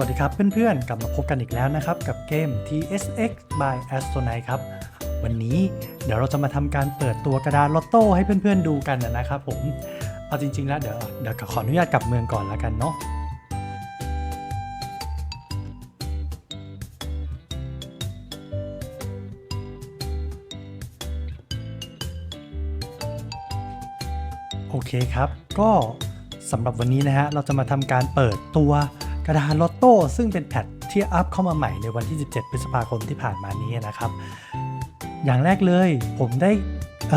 วัสดีครับเพื่อนๆ กลับมาพบกันอีกแล้วนะครับ กับเกม TSX by Astronite ครับ วันนี้เดี๋ยวเราจะมาทำการเปิดตัวกระดานลอตโต้ให้เพื่อนๆดูกันนะครับผม เอาจริงๆแล้วเดี๋ยวเดี๋ยวขออนุญาตกลับเมืองก่อนแล้วกันเนาะโอเคครับ ก็สำหรับวันนี้นะฮะเราจะมาทำการเปิดตัว กระดานลอตโต้ซึ่งเป็นแพทที่อัพเข้ามาใหม่ในวันที่ 17 พฤษภาคมที่ผ่านมานี้นะครับ อย่างแรกเลยผมได้เ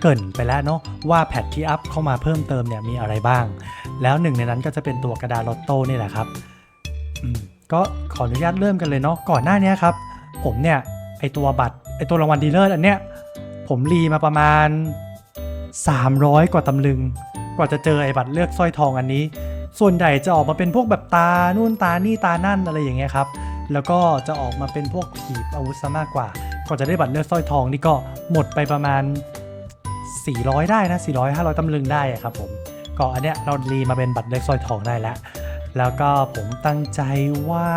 เกินไปแล้วเนาะว่าแพทที่อัพเข้ามาเพิ่มเติมเนี่ยมีอะไรบ้าง แล้วหนึ่งในนั้นก็จะเป็นตัวกระดานลอตโต้นี่แหละครับก็ขออนุญาตเริ่มกันเลยเนาะก่อนหน้านี้ครับ ผมเนี่ยไอตัวบัตรไอตัวรางวัลดีลเลอร์อันเนี้ยผมรีมาประมาณ 300 กว่าตำลึง กว่าจะเจอไอบัตรเลือกสร้อยทองอันนี้ ส่วนใหญ่จะออกมาเป็นพวกแบบตา นู่นตา นี่ตา นั่นอะไรอย่างเงี้ยครับ แล้วก็จะออกมาเป็นพวกขีบอาวุธซะมากกว่า ก่อนจะได้บัตรเลือกสร้อยทองนี่ก็หมดไปประมาณ 400 ได้นะ 400 500ตำลึงได้ครับผม ก็อันเนี้ยเรารีมาเป็นบัตรเลือกสร้อยทองได้แล้ว แล้วก็ผมตั้งใจว่า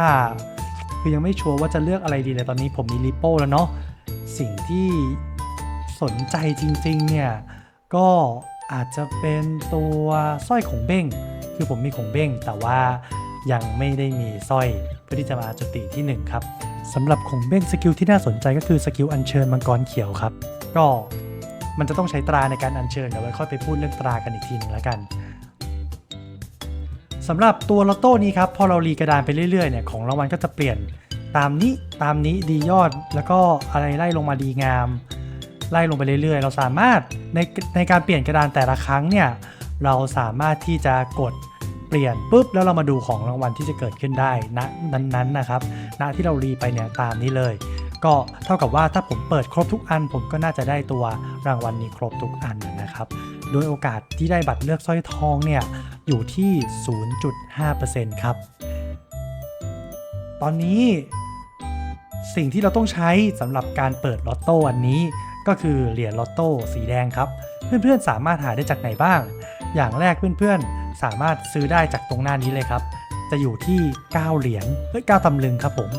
คือยังไม่ชัวร์ว่าจะเลือกอะไรดีเลยตอนนี้ผมมีริปโป้แล้วเนาะ สิ่งที่สนใจจริงๆเนี่ย ก็อาจจะเป็นตัวสร้อยของเบ้ง คือผมมีของเบ้งแต่ว่ายังไม่ได้มีสร้อยเพื่อที่จะมาจุติที่ 1 ครับสำหรับของเบ้งสกิลที่น่าสนใจก็คือสกิลอัญเชิญมังกรเขียวครับ ก็มันจะต้องใช้ตราในการอัญเชิญเดี๋ยวไว้ค่อยไปพูดเรื่องตรากันอีกทีหนึ่งแล้วกันสำหรับตัวลอตโต้นี้ครับพอเรารีกระดานไปเรื่อยๆเนี่ยของรางวัลก็จะเปลี่ยนตามนี้ตามนี้ดียอดแล้วก็อะไรไล่ลงมาดีงาม ไล่ลงไปเรื่อยๆ เราสามารถในในการเปลี่ยนกระดานแต่ละครั้งเนี่ย เราสามารถที่จะกดเปลี่ยนปุ๊บแล้วเรามาดูของรางวัลที่จะเกิดขึ้นได้ณนั้นๆนะครับณที่เรารีไปเนี่ยตามนี้เลย ก็เท่ากับว่าถ้าผมเปิดครบทุกอัน ผมก็น่าจะได้ตัวรางวัลนี้ครบทุกอันนะครับ โดยโอกาสที่ได้บัตรเลือกสร้อยทองเนี่ยอยู่ที่ 0.5%ครับ ตอนนี้สิ่งที่เราต้องใช้สำหรับการเปิดลอตโต้อันนี้ก็คือเหรียญลอตโต้สีแดงครับ เพื่อนๆสามารถหาได้จากไหนบ้าง อย่างแรกเพื่อนๆ สามารถซื้อได้จากตรงหน้านี้เลยครับ จะอยู่ที่ 9 เหรียญเอ้ย9ตำลึงครับผม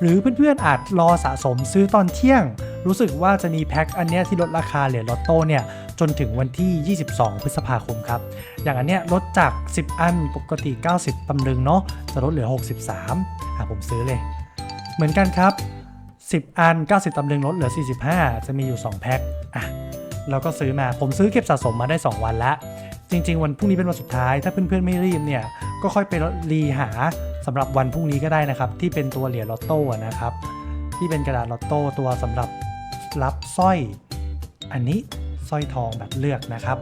หรือเพื่อนๆอาจรอสะสมซื้อตอนเที่ยง รู้สึกว่าจะมีแพ็คอันเนี้ยที่ลดราคาเหรียญลอตโต้เนี่ยจนถึงวันที่ 22 พฤษภาคมครับ อย่างอันเนี้ยลดจาก 10 อันปกติ 90 ตำลึงเนาะจะลดเหลือ 63อะผมซื้อเลย เหมือนกันครับ 10 อัน 90 ตำลึงลดเหลือ 45 จะมีอยู่ 2 แพ็คอะเราก็ซื้อมาผมซื้อเก็บสะสมมาได้ 2 วันแล้ว จริง ๆ วันพรุ่งนี้เป็นวันสุดท้าย ถ้าเพื่อนๆไม่รีบเนี่ยก็ค่อยไปรีหาสำหรับวันพรุ่งนี้ก็ได้นะครับ ที่เป็นตัวเหรียญลอตโต้นะครับที่เป็นกระดาษลอตโต้ตัวสำหรับรับสร้อย อันนี้สร้อยทองแบบเลือกนะครับ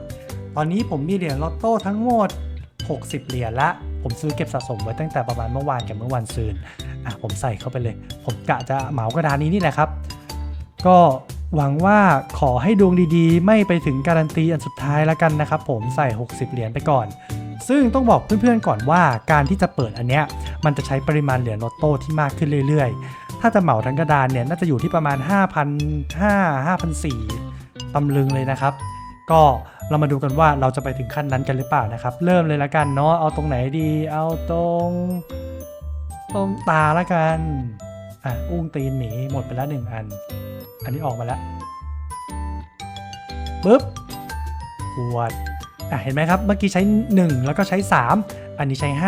ตอนนี้ผมมีเหรียญลอตโต้ทั้งหมด 60 เหรียญละ ผมซื้อเก็บสะสมไว้ตั้งแต่ประมาณเมื่อวานกับเมื่อวันซืนอะผมใส่เข้าไปเลย ผมกะจะเหมากระดานนี้นี่แหละครับ ก็ หวังว่าขอให้ดวงดีๆ ไม่ไปถึงการันตีอันสุดท้ายแล้วกันนะครับผมใส่ 60 เหรียญไปก่อน ซึ่งต้องบอกเพื่อนๆก่อนว่าการที่จะเปิดอันเนี้ยมันจะใช้ปริมาณเหรียญลอตโต้ที่มากขึ้นเรื่อยๆ ถ้าจะเหมาทั้งกระดานเนี่ยน่าจะอยู่ที่ประมาณ 5,500 5,400ตำลึงเลยนะครับ ก็เรามาดูกันว่าเราจะไปถึงขั้นนั้นกันหรือเปล่านะครับ เริ่มเลยละกันเนาะเอาตรงไหนดี เอาตรง ตรงตาละกันอะอุ้งตีนหมีหมดไปแล้วหนึ่งอัน อันนี้ออกมาแล้วปึ๊บขวดอะเห็นไหมครับ เมื่อกี้ใช้ 1 แล้วก็ใช้ 3 อันนี้ใช้ 5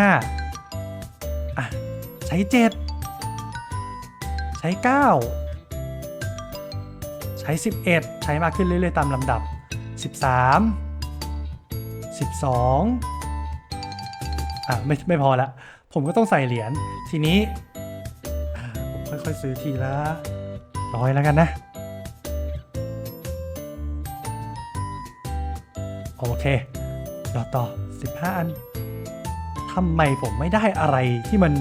อะ ใช้ 7 ใช้ 9 ใช้ 11 ใช้มากขึ้นเรื่อยๆ ตามลำดับ 13 12 อะ ไม่ไม่พอละ ผมก็ต้องใส่เหรียญ ทีนี้ผมค่อยๆ ซื้อทีละ ร้อยแล้วกันนะ โอเคต่อต่อ 15 อันทำไมผมไม่ได้อะไรที่มัน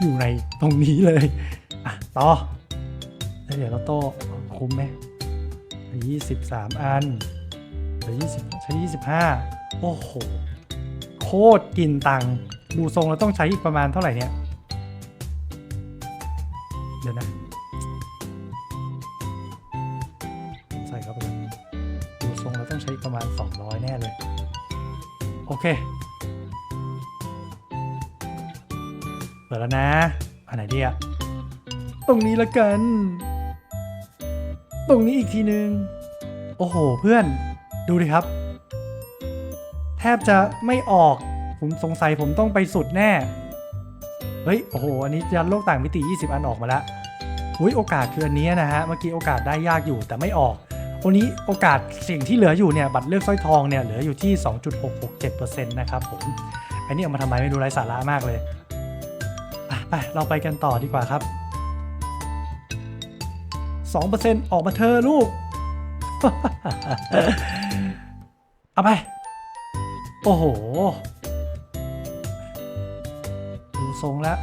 อยู่ในตรงนี้เลย อะ ต่อได้เหรียญลอตโต้คุ้มไหมยี่สิบสามอันเหลือยี่สิบใช้ยี่สิบห้าโอ้โห โคตรกินตังดูทรงแล้วต้องใช้อีกประมาณเท่าไหร่เนี่ย เดี๋ยวนะ เค เปิดแล้วนะ อันไหนดีอะตรงนี้ละกัน ตรงนี้อีกทีนึง โอ้โห เพื่อน ดูดิครับ แทบจะไม่ออก ผมสงสัยผมต้องไปสุดแน่ เฮ้ย โอ้โห อันนี้ยันโลกต่างมิติ 20 อันออกมาแล้วอุ้ยโอกาสคืออันนี้นะฮะ เมื่อกี้โอกาสได้ยากอยู่แต่ไม่ออก วันนี้โอกาสสิ่งที่เหลืออยู่เนี่ยบัตรเลือกสร้อยทองเนี่ยเหลืออยู่ที่ 2.667%นะครับผมอันนี้เอามาทำไมไม่ดูไร้สาระมากเลยไปเราไปกันต่อดีกว่าครับ 2%ออกมาเธอลูก เอาไป โอ้โห ดูทรงแล้ว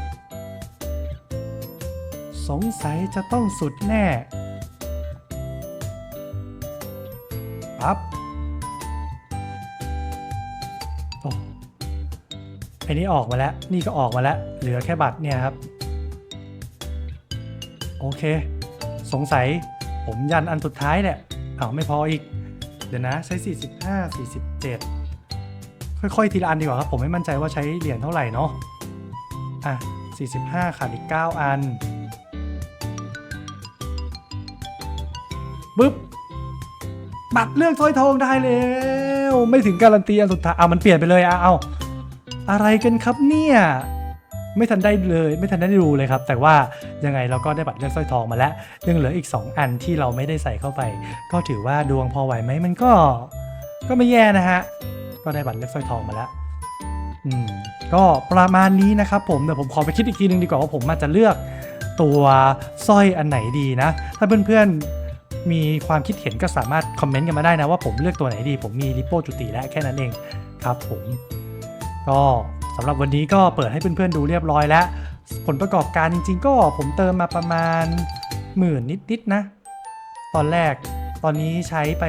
สงสัยจะต้องสุดแน่ ปั๊บโอ้ไอ้นี่ออกมาแล้ว นี่ก็ออกมาแล้ว เหลือแค่บัตรเนี่ยครับ โอเค สงสัยผมยันอันสุดท้ายเนี่ยอ้าวไม่พออีก เดี๋ยวนะใช้ 45 47 ค่อยๆ ทีละอันดีกว่าครับ ผมไม่มั่นใจว่าใช้เหรียญเท่าไหร่เนาะ อะ 45ขาดอีก 9 อันปึ๊บ บัตรเลือกถ้อยทองได้แล้ว ไม่ถึงการันตีอันสุดท้ายเอามันเปลี่ยนไปเลยอะเอาอะไรกันครับเนี่ยไม่ทันได้เลยไม่ทันได้ดูเลยครับ แต่ว่ายังไงเราก็ได้บัตรเลือกสร้อยทองมาแล้วยังเหลืออีก 2 อันที่เราไม่ได้ใส่เข้าไป ก็ถือว่าดวงพอไหวไหมมันก็ ก็ไม่แย่นะฮะก็ได้บัตรเลือกสร้อยทองมาแล้วอืมก็ประมาณนี้นะครับผมเดี๋ยวผมขอไปคิดอีกทีนึงดีกว่าว่าผมมันจะเลือกตัวสร้อยอันไหนดีนะ ถ้าเพื่อนๆ มีความคิดเห็นก็สามารถคอมเมนต์กันมาได้นะว่าผมเลือกตัวไหนดี ผมมีริโปจุติแล้วแค่นั้นเองครับผมก็สำหรับวันนี้ก็เปิดให้เพื่อนๆดูเรียบร้อยแล้ว ผลประกอบการจริง ๆ ก็ผมเติมมาประมาณหมื่นนิดๆนะ ตอนแรกตอนนี้ใช้ไป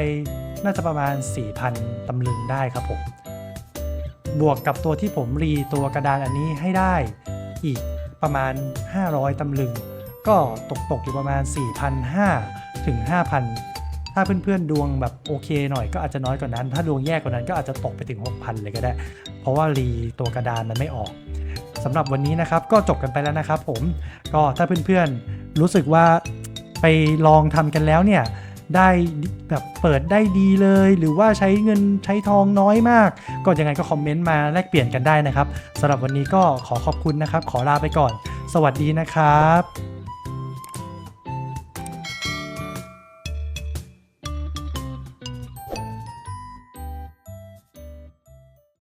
น่าจะประมาณ 4,000ตำลึงได้ครับผม บวกกับตัวที่ผมรีตัวกระดานอันนี้ให้ได้อีกประมาณ 500ตำลึง ก็ตกตกอยู่ประมาณ 4,500 ถึง 5,000 ถ้าเพื่อนๆ ดวงแบบโอเคหน่อยก็อาจจะน้อยกว่านั้น ถ้าดวงแย่กว่านั้นก็อาจจะตกไปถึง 6,000 เลยก็ได้ เพราะว่ารีตัวกระดานมันไม่ออกสำหรับวันนี้นะครับก็จบกันไปแล้วนะครับผมก็ถ้าเพื่อนๆ รู้สึกว่าไปลองทำกันแล้วเนี่ยได้แบบเปิดได้ดีเลย หรือว่าใช้เงินใช้ทองน้อยมาก ก็ยังไงก็คอมเมนต์มาแลกเปลี่ยนกันได้นะครับสำหรับวันนี้ก็ขอขอบคุณนะครับ ขอลาไปก่อน สวัสดีนะครับ